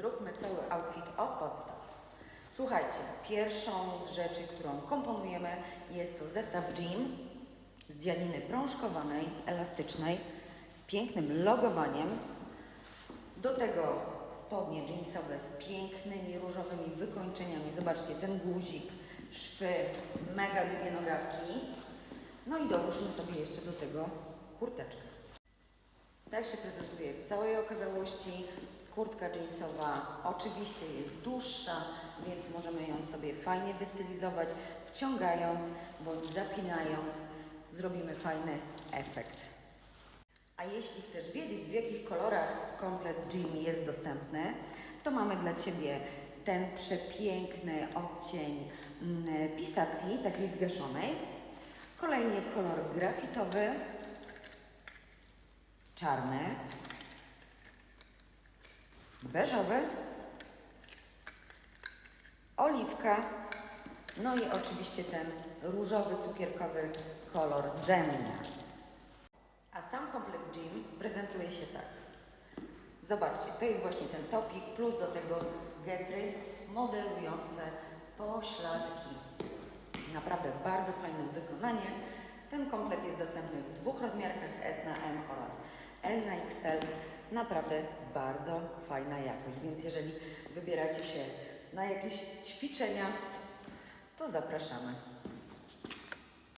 Zróbmy cały outfit od podstaw. Słuchajcie, pierwszą z rzeczy, którą komponujemy jest to zestaw jean z dzianiny prążkowanej, elastycznej, z pięknym logowaniem. Do tego spodnie jeansowe z pięknymi różowymi wykończeniami. Zobaczcie, ten guzik, szwy, mega długie nogawki. No i dołóżmy sobie jeszcze do tego kurteczkę. Tak się prezentuje w całej okazałości. Kurtka jeansowa oczywiście jest dłuższa, więc możemy ją sobie fajnie wystylizować, wciągając bądź zapinając. Zrobimy fajny efekt. A jeśli chcesz wiedzieć, w jakich kolorach komplet jean jest dostępny, to mamy dla Ciebie ten przepiękny odcień mm, pistacji, takiej zgaszonej. Kolejnie kolor grafitowy, czarny, beżowy, oliwka, no i oczywiście ten różowy, cukierkowy kolor zemnia. A sam komplet jean prezentuje się tak. Zobaczcie, to jest właśnie ten topik, plus do tego getry modelujące pośladki. Naprawdę bardzo fajne wykonanie. Ten komplet jest dostępny w dwóch rozmiarkach S na M oraz L na XL. Naprawdę bardzo fajna jakość, więc jeżeli wybieracie się na jakieś ćwiczenia, to zapraszamy.